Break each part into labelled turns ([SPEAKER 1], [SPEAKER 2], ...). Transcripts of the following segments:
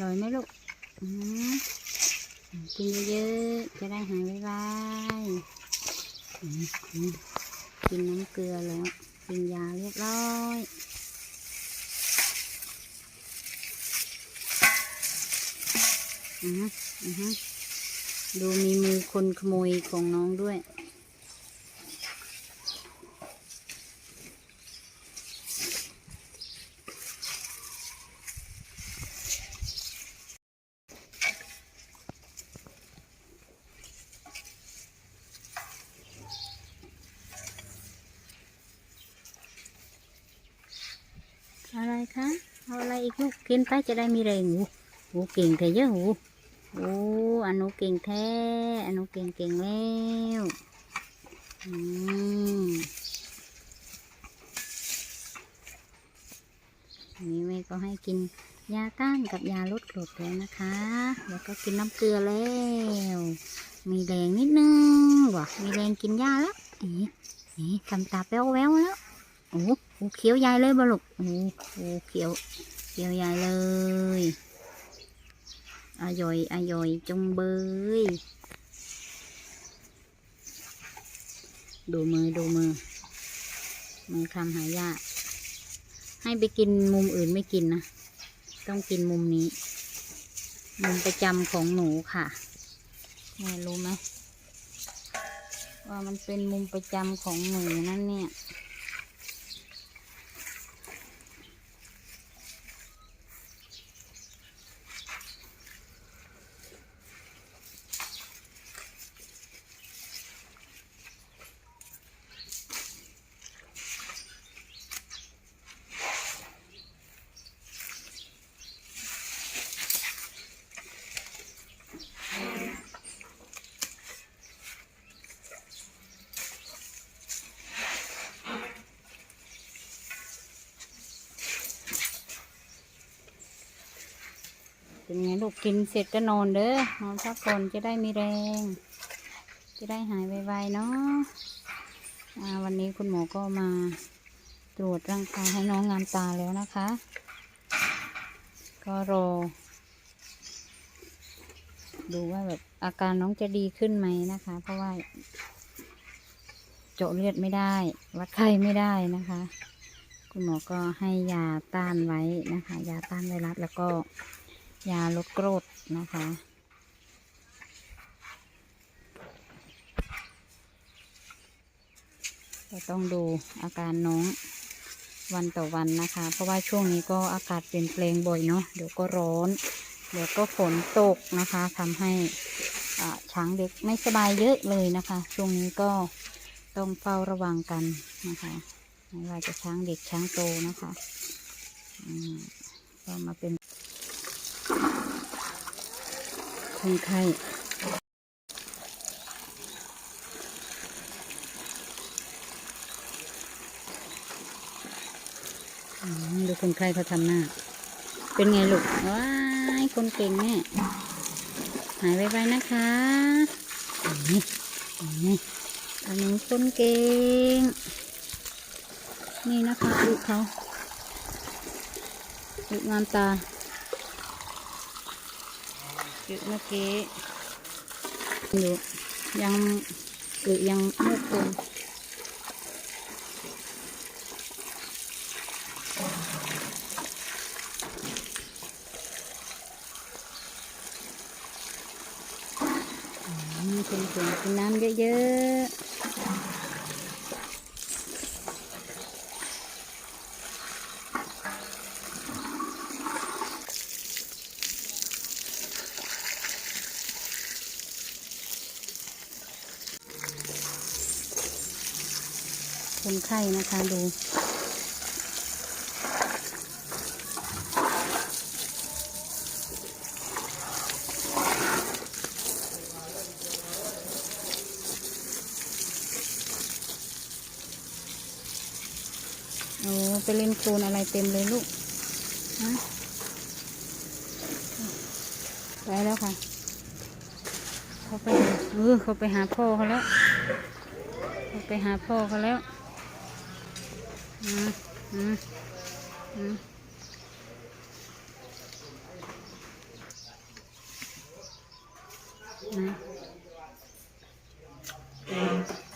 [SPEAKER 1] ร่อยไหมลูกกินเยอะๆ จะได้หายไวๆกินน้ำเกลือแล้ว กินยาเรียบร้อยอือฮึอือฮึดูมีมือคนขโมยของน้องด้วย อะไรคะ กลูกกินไปจะได้มีแรงหูหูเก่งแต่เยอะหูโอ้อันนูเก่งแท้อันนูเก่งเก่งแล้วอืมอันนี้แม่ก็ให้กินยาต้านกับยาลดกรดแล้วนะคะ แล้วก็กินน้ำเกลือแล้ว มีแรงนิดนึงว่ะมีแรงกินยาแล้วอ๊ะเอ๊ะทำตาแป๊วแววแล้วโอ้โหเขียวใหญ่เลยบลุกโอ้โหเขียว เขียวใหญ่เลยอร่อยอร่อยจงเบย ดูมือดูมือ มือคำหายาก ให้ไปกินมุมอื่นไม่กินนะ ต้องกินมุมนี้ มุมประจำของหนูค่ะแม่รู้ไหมว่ามันเป็นมุมประจำของหนูนั่นเนี่ย เป็นไงลูกกินเสร็จก็นอนเด้อนอนพักผ่อนจะได้มีแรง จะได้หายไวๆเนาะวันนี้คุณหมอก็มาตรวจร่างกายให้น้องงามตาแล้วนะคะ ก็รอ ดูว่าแบบอาการน้องจะดีขึ้นไหมนะคะ เพราะว่า เจาะเลือดไม่ได้ วัดไข้ไม่ได้นะคะ คุณหมอก็ให้ยาต้านไว้นะคะ ยาต้านไวรัสแล้วก็ ยาลดกรดนะคะก็ต้องดูอาการน้องวันต่อวันนะคะ เพราะว่าช่วงนี้ก็อากาศเปลี่ยนแปลงบ่อยเนาะเดี๋ยวก็ร้อน เดี๋ยวก็ฝนตกนะคะทำให้ช้างเด็กไม่สบายเยอะเลยนะคะ ช่วงนี้ก็ต้องเฝ้าระวังกันนะคะไม่ว่าจะช้างเด็กช้างโตนะคะอืมก็มาเป็น คนไข้ดูคนไข้เขาทำหน้า เป็นไงลูก ว้ายคนเก่งแม่หายไวๆนะคะนี่นี่อันนี้คนเก่ง นี่นะคะลูกเขาลูกงามตา เมื่อกี้อยู่ยังหรือยังไม่เต็มคุณคุณกินน้ำเยอะๆ คนไข้นะคะดู โอ้ไปเล่นโคลนอะไรเต็มเลยลูกฮะไปแล้วค่ะ เขาไปเออเขาไปหาพ่อเขาแล้ว เขาไปหาพ่อเขาแล้ว อืมอืมอืม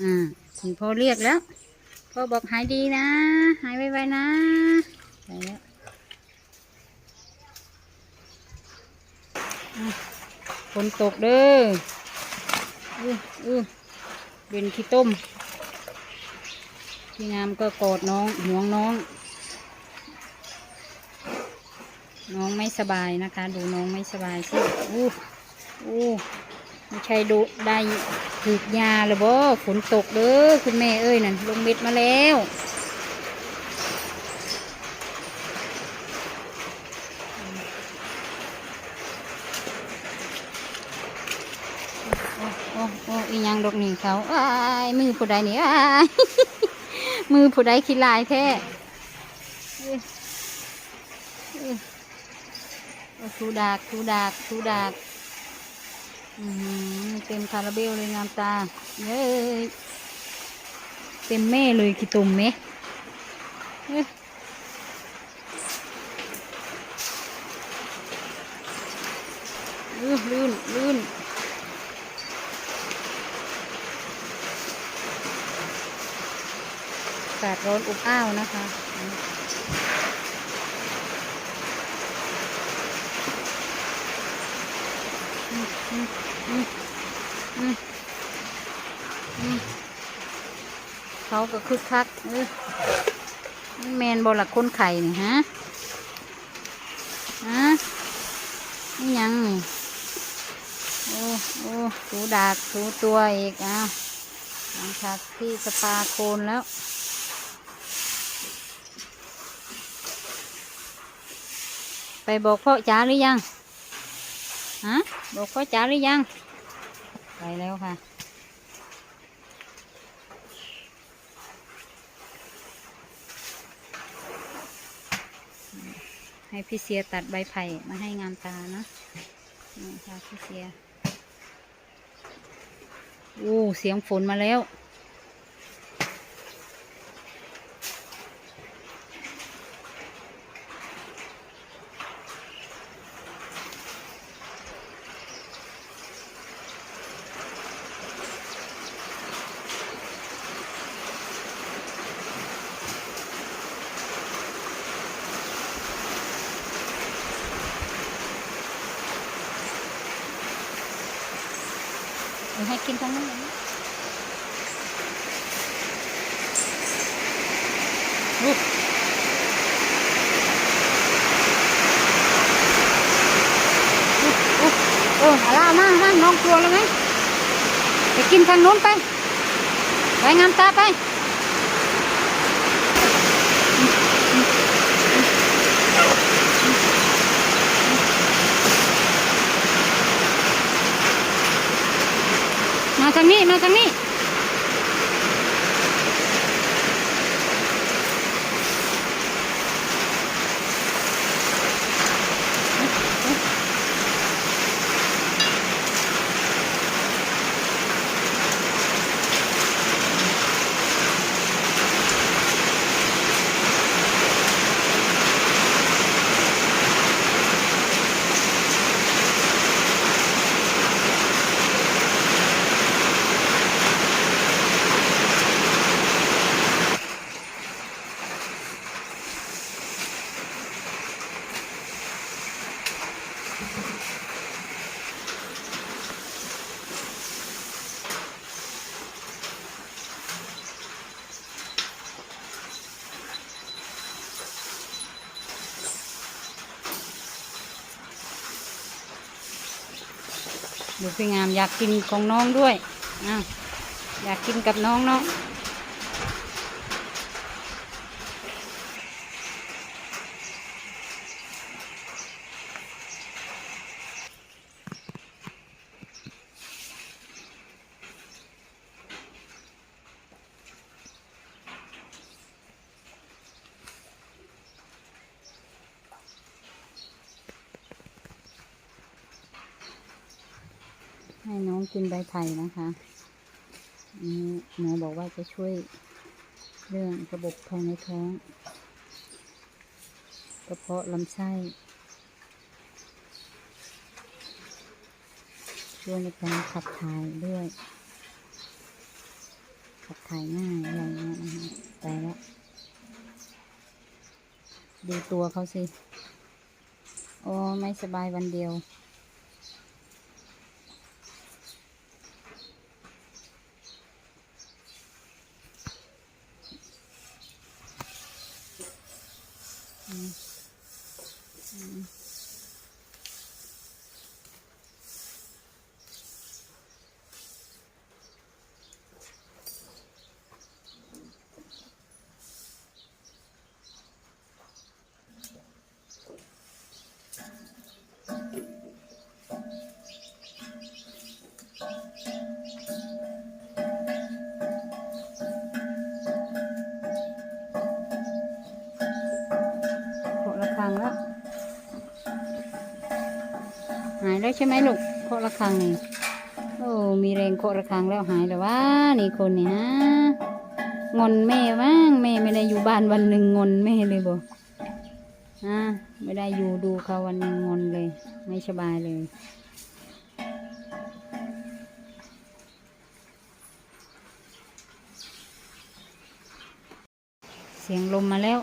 [SPEAKER 1] อืมพ่อเรียกแล้ว พ่อบอกหายดีนะ หายไวๆนะ ไปแล้วฝนตกเด้อ อืออือเป็นขี้ต้ม พี่งามก็กอดน้องห่วงน้อง น้องไม่สบายนะคะ ดูน้องไม่สบายสิอู้อู้ไม่ใช่ดูได้ถืกยาเลยบ่ฝนตกเด้อคุณแม่เอ้ยนั่นลงเม็ดมาแล้วโอ้โอ้โอ้อีหยังดอกนี่เขาอ้ายมือผู้ใดนี่อ้าย มือผู้ใดขี้ลายแท้ทูดากทูดากทูดากเต็มคาราเบลเลยงามตาเย้เต็มแม่เลยขี้ตุ่มไหมเอ้ยลื่นลื่นลื่นากาศร้อนอบอ้าวนะคะ เขาก็คึกคักเออแมนบอละคนไข่นี่ฮะฮะนี่ยังนี่โอ้โอ้ถูดากถูตัวอีกอ้าวหลังจากที่สปาโคนแล้ว ไปบอกพ่อจ๋าหรือยังฮะบอกพ่อจ๋าหรือยัง ไปแล้วค่ะ ให้พี่เสียตัดใบไผ่มาให้งามตานะนี่ค่ะพี่เสียอู้เสียงฝนมาแล้ว เดี๋ยวให้กินทั้งนั้นเลยนะลูกอุ๊ยอุ๊ยเอออาล่ามามาน้องกลัวแล้วไหมไปกินทางโน้นไป ไปงามตาไปมาทางนี้ มาทางนี้ สวยงามอยากกินของน้องด้วยอ้าวอยากกินกับน้องเนาะ ให้น้องกินใบไผ่นะคะนนี้หมอบอกว่าจะช่วยเรื่องระบบภายในท้องกระเพาะลำไส้ช่วยในการขับถ่ายด้วย ขับถ่ายง่ายอะไรเงี้ยนะคะไปแล้วดูตัวเขาสิ โอ้ ไม่สบายวันเดียว หายแล้วใช่ไหมลูกเคาะระฆังนี่โอ้มีแรงเคาะระฆังแล้วหายแล้วว่านี่คนนี่ฮะงอนแม่บ้างแม่ไม่ได้อยู่บ้านวันหนึ่งงอนแม่เลยบ่อ่าไม่ได้อยู่ดูเขาวันหนึ่งงอนเลย ไม่สบายเลยเสียงลมมาแล้ว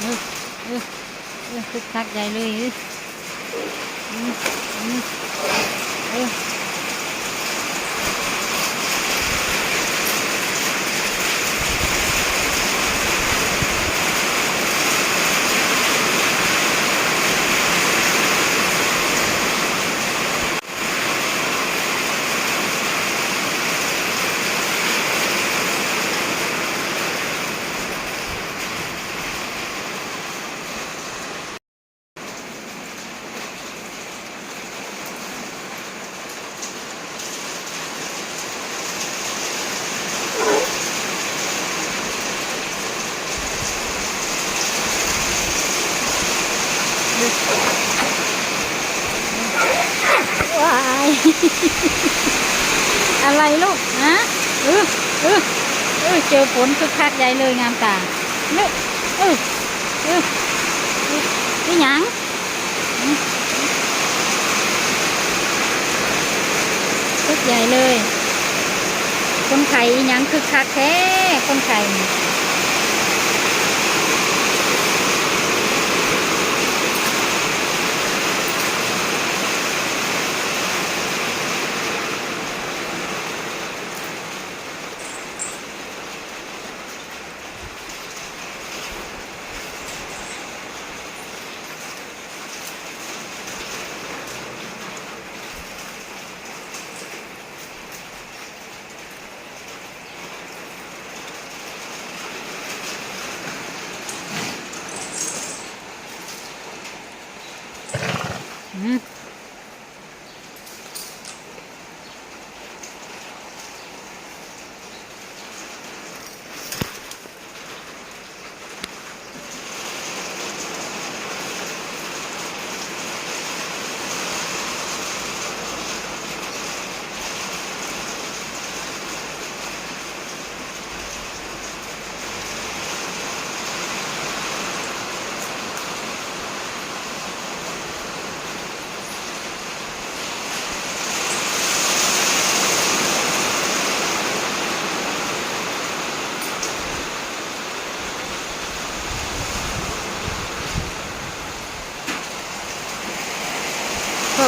[SPEAKER 1] เออเออเออ คึกคักใหญ่เลยเออ ว้ายอะไรลูกฮะเออเออเออเจอฝนคึกคักใหญ่เลยงามตาเนื้อเออเออเออนี่หยังคึกใหญ่เลย คนไข่ยังคึกคักแท้คนไข่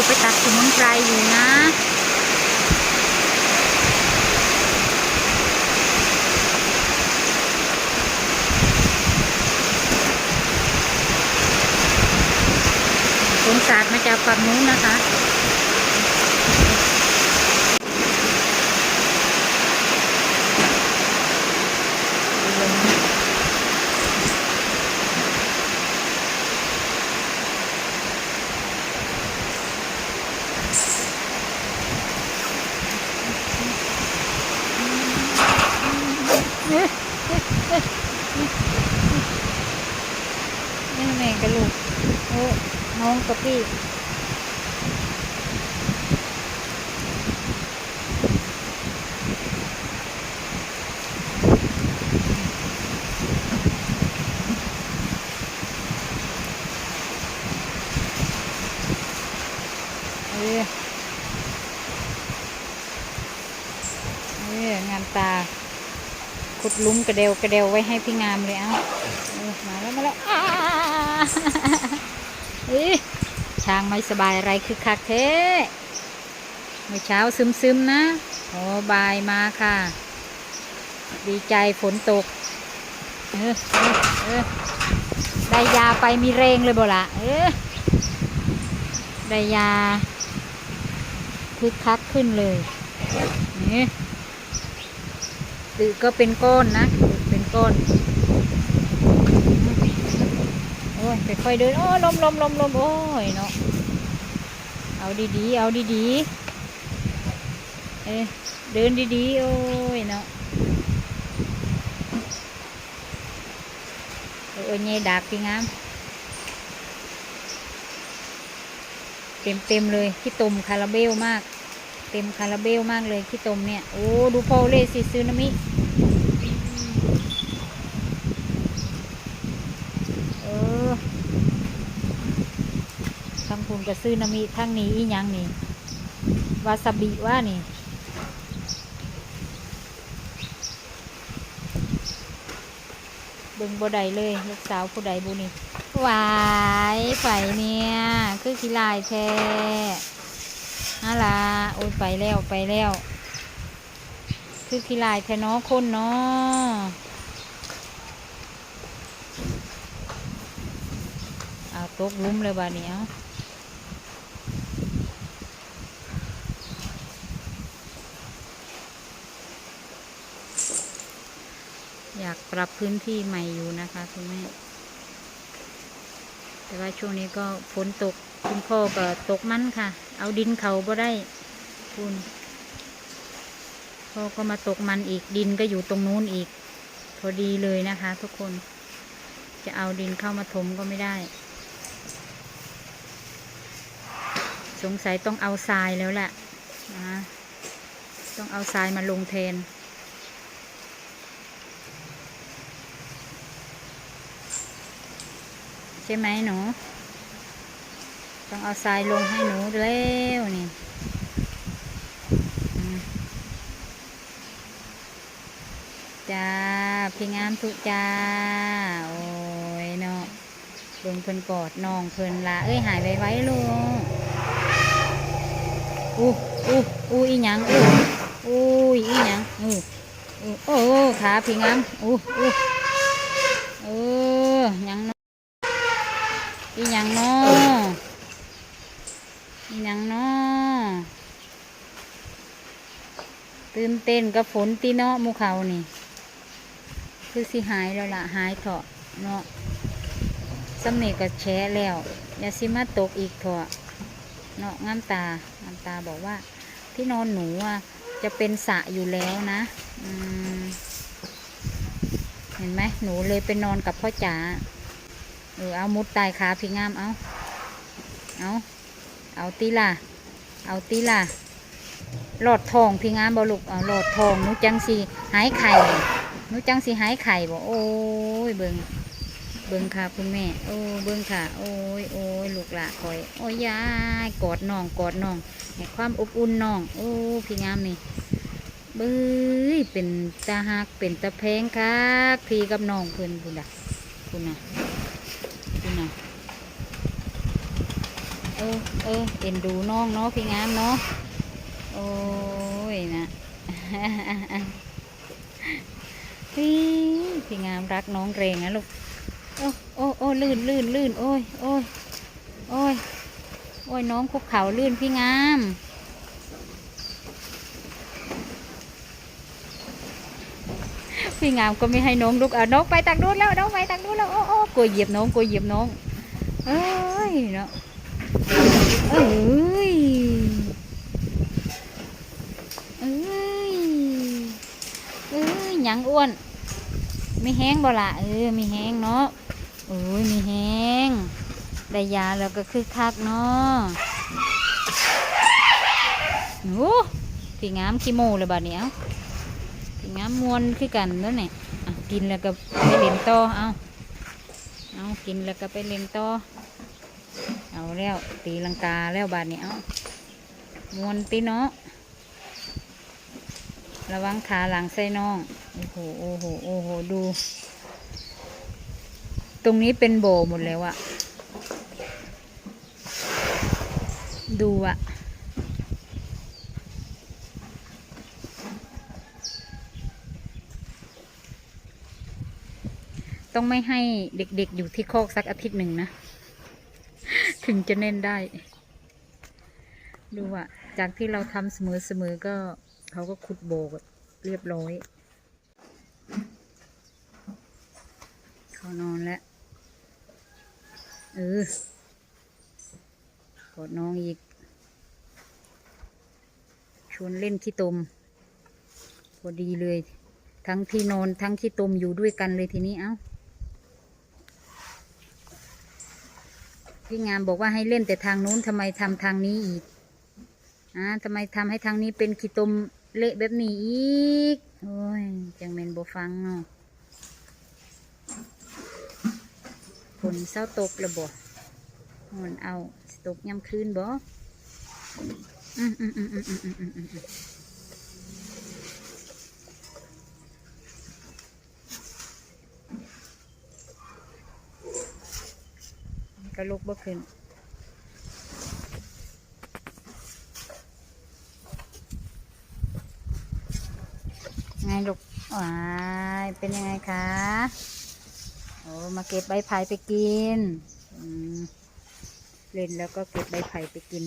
[SPEAKER 1] ไปตัดสมุนไพรอยู่นะสงสาดมาจากฝั่งนู้นนะคะ กว่าปีงานตาขุดลุ้มกระเดวกระเดวไว้ให้พี่งามเลยเอ้ามาแล้วมาแล้วอ้า ช้างไม่สบายอะไรคือคักเทเมื่อเช้าซึมซึมๆนะ โอ้บายมาค่ะ ดีใจฝนตก เออเออเออได้ยาไปมีแรงเลยบ่ละเออได้ยาคึกคักขึ้นเลยนี่ตือก็เป็นก้อนนะ เป็นก้อน ยค่อยๆเดินโอ้ลมลมลมลมโอ้ยเนาะเอาดีๆเอาดีๆเอ้ยเดินดีๆโอ้ยเนาะเออเงี้ยดักพี่งามเต็มเต็มๆเลยขี้ตมคาราเบลมาก เต็มคาราเบลมากเลยขี้ตมเนี่ยโอ้ดูโพเลสิซึนามิ เออ ทั้งคุณกับซึนามิทั้งนี้อีหยังนี่วาซาบิว่านี่เบิ่งบ่ได้เลยลูกสาวผู้ใดบุนี่หวายไฟเนี่ย คือขี้ลายแท้ฮะล่ะโอ้ยไปแล้วไปแล้ว คือขี้ลายแท้นาะคนเนาะเอาตกลุมเลยบ่านี้เอาากปรับพื้นที่ใหม่อยู่นะคะคุณแม่แต่ว่าช่วงนี้ก็ฝนตกคุณพ่อก็ตกมันค่ะ เอาดินเขาบ่ได้คุณพ่อก็มาตกมันอีกดินก็อยู่ตรงนู้นอีก พอดีเลยนะคะ ทุกคนจะเอาดินเข้ามาถมก็ไม่ได้ สงสัยต้องเอาทรายแล้วแหละนะต้องเอาทรายมาลงแทน ใช่ไหมหนู ต้องเอาทรายลงให้หนูแล้วนี่จ้าพี่งามทุกจ้า โอ้ยเนาะเบิ่งเพิ่นกอดน้องเพิ่นละเอ้ยหายไวไว้ลูกอู้อู้อู้อีหยังอู้อู้อีหยังอู้อู้โอ้ขาพี่งามอู้อู้เออหยังเนาะ อีหยังเนาะอีหยังเนาะตื่นเต้นกับฝนตีเนาะมูเขานี่ คือสิหายแล้วล่ะหายเถอะเนาะสำเนีก็แชะแล้วอย่าสิมาตกอีกเถอะเนาะงามตางามตาบอกว่าที่นอนหนูอะจะเป็นสะอยู่แล้วนะเห็นไหมหนูเลยไปนอนกับพ่อจ๋า เออเอามุดตายขาพี่งามเอาเอาเอาตีล่ะ เอาตีล่ะหลอดทองพี่งามบอลูกเอาหลอดทองนูจังสีหายไข่นูจังสีหายไข่บอกโอ้ยเบิงเบิงค่ะคุณแม่ โอ้เบิงค่ะ โอ้ยโอ้ยลูกหละคอย โอ้ยยายกอดน้องกอดน้องให้ความอบอุ่นน้อง โอ้พี่งามนี่เบ้ยเป็นตาหักเป็นตาแพงคักพี่กับน้องเพิ่อนพุ่นน่ะพุ่นน่ะ นะเออเออเอ็นดูน้องเนาะพี่งามเนาะโอ้ยนะพี่พี่งามรักน้องเรงนะลูกโอ้โอ้โอ้ลื่นลื่นลื่นโอ้ยโอ้ยโอ้ยโอ้ยน้องคุกเข่าลื่นพี่งาม พี่งามก็ไม่ให้น้องลุกเอาน้องไปตักนู้นแล้วน้องไปตักนู้นแล้วโอ้โอ้กลัวเหยียบน้องกลัวเหยียบน้องเอ้ยเนาะเอ้ยเอ้ยเอ้ยหยังอ้วนมีแห้งบ่ละเออมีแห้งเนาะโอ้ยมีแห้งได้ยาแล้วก็คือคักเนาะโอ้พี่งามขี้โมเลยบัดเนี้ย สิงามมวนคือกันนั่นแหละอะกินแล้วก็ไปเล่นต่อเอาเอากินแล้วก็ไปเล่นต่อเอาแล้วตีลังกาแล้วบาดนี้เอามวนตีเนาะระวังขาหลังใส่น้อง โอ้โห โอ้โห โอ้โห ดู ตรงนี้เป็นโบหมดแล้วอะดูอะ ต้องไม่ให้เด็กๆอยู่ที่คอกสักอาทิตย์หนึ่งนะ ถึงจะเน่นได้ ดูอะจากที่เราทำเสมอๆก็เขาก็ขุดโบกเรียบร้อย เขานอนแล้ว เออกอดน้องอีก ชวนเล่นขี้ตม พอดีเลย ทั้งที่นอนทั้งขี้ตมอยู่ด้วยกันเลยทีนี้เอ้า พี่งามบอกว่าให้เล่นแต่ทางนู้นทำไมทำทางนี้อีกอ่าทำไมทำให้ทางนี้เป็นขีตมเละแบบนี้อีก โอ้ย จังเมนโบฟังเนาะฝนเศร้าตกแล้วบ่มันเอาตกย่ำคืนบ่อืมอืมอืมอืมอืมอืมอืมอืมอืม ก็ลุกบ่ขึ้นไงลูกว้ายเป็นยังไงคะ โอ้ มาเก็บใบไผ่ไปกินอืมเล่นแล้วก็เก็บใบไผ่ไปกิน